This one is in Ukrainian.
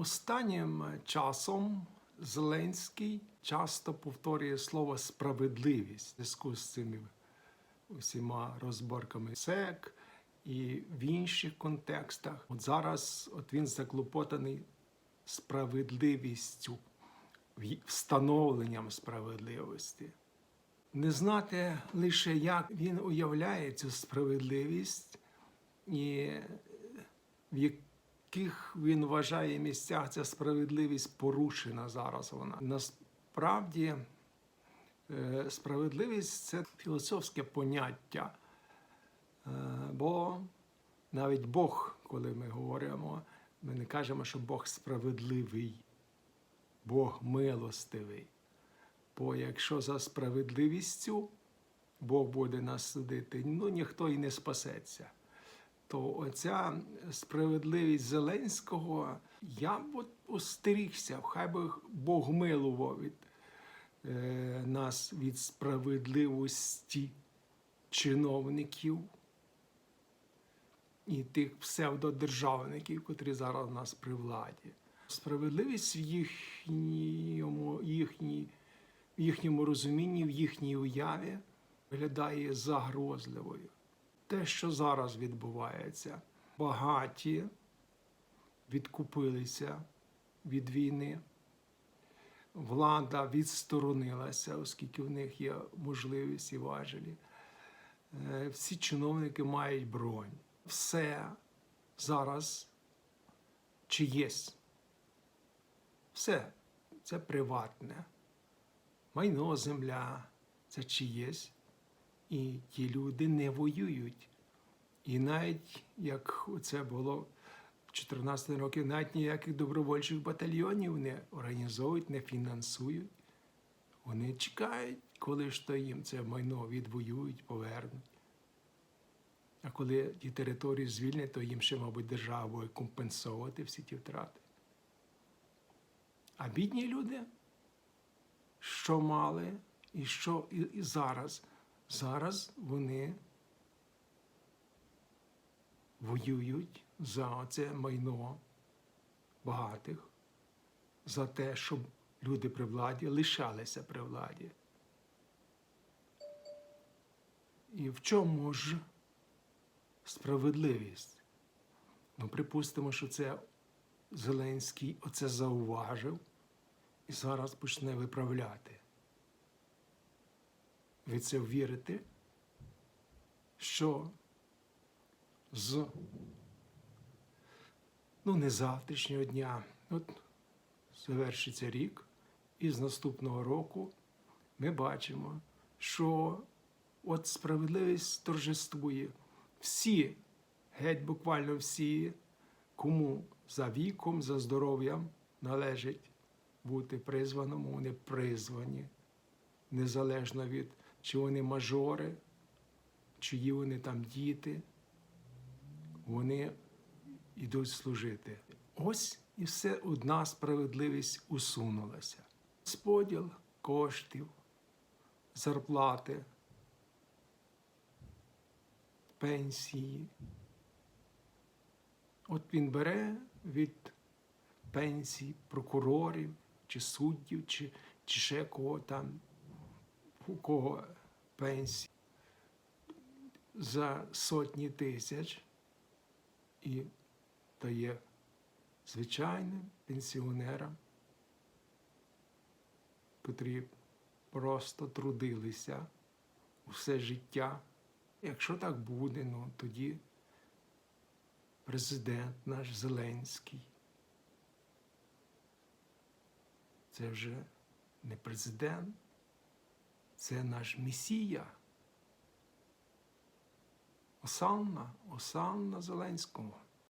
Останнім часом Зеленський часто повторює слово справедливість в зв'язку з цими усіма розборками СЕК і в інших контекстах. От зараз от він заклопотаний справедливістю, встановленням справедливості. Не знати лише, як він уявляє цю справедливість і в яких він вважає місцях ця справедливість порушена зараз вона. Насправді е, справедливість це філософське поняття. Е, Бо навіть Бог, коли ми говоримо, ми не кажемо, що Бог справедливий, Бог милостивий. Бо якщо за справедливістю Бог буде нас судити, ну ніхто і не спасеться то оця справедливість Зеленського, я б остерігся, хай би Бог милував від е, нас від справедливості чиновників і тих псевдодержавників, котрі зараз у нас при владі. Справедливість в їхньому, їхній, в їхньому розумінні, в їхній уяві виглядає загрозливою те, що зараз відбувається. Багаті відкупилися від війни, влада відсторонилася, оскільки в них є можливість і важелі. Е, Всі чиновники мають бронь. Все зараз чиєсь. Все це приватне. Майно, земля це чиєсь. І ті люди не воюють. І навіть як це було в 14 років, навіть ніяких добровольчих батальйонів не організовують, не фінансують. Вони чекають, коли ж то їм це майно відвоюють, повернуть. А коли ті території звільнять, то їм ще, мабуть, держава буде компенсувати всі ті втрати. А бідні люди, що мали, і що і, і зараз. Зараз вони воюють за це майно багатих, за те, щоб люди при владі лишалися при владі. І в чому ж справедливість? Ну, припустимо, що це Зеленський оце зауважив і зараз почне виправляти. Ви це вірите, що? З? Ну, не завтрашнього дня, от завершиться рік, і з наступного року ми бачимо, що от справедливість торжествує. Всі, геть буквально всі, кому за віком, за здоров'ям належить бути призваному, вони призвані, незалежно від чи вони мажори, чиї вони там діти, вони йдуть служити. Ось і все одна справедливість усунулася. Споділ коштів, зарплати, пенсії. От він бере від пенсій прокурорів, чи суддів, чи, чи ще кого там у кого пенсії за сотні тисяч і дає звичайним пенсіонерам, котрі просто трудилися все життя. Якщо так буде, ну тоді президент наш Зеленський. Це вже не президент. Це наш Месія. Осанна, Осанна Зеленському.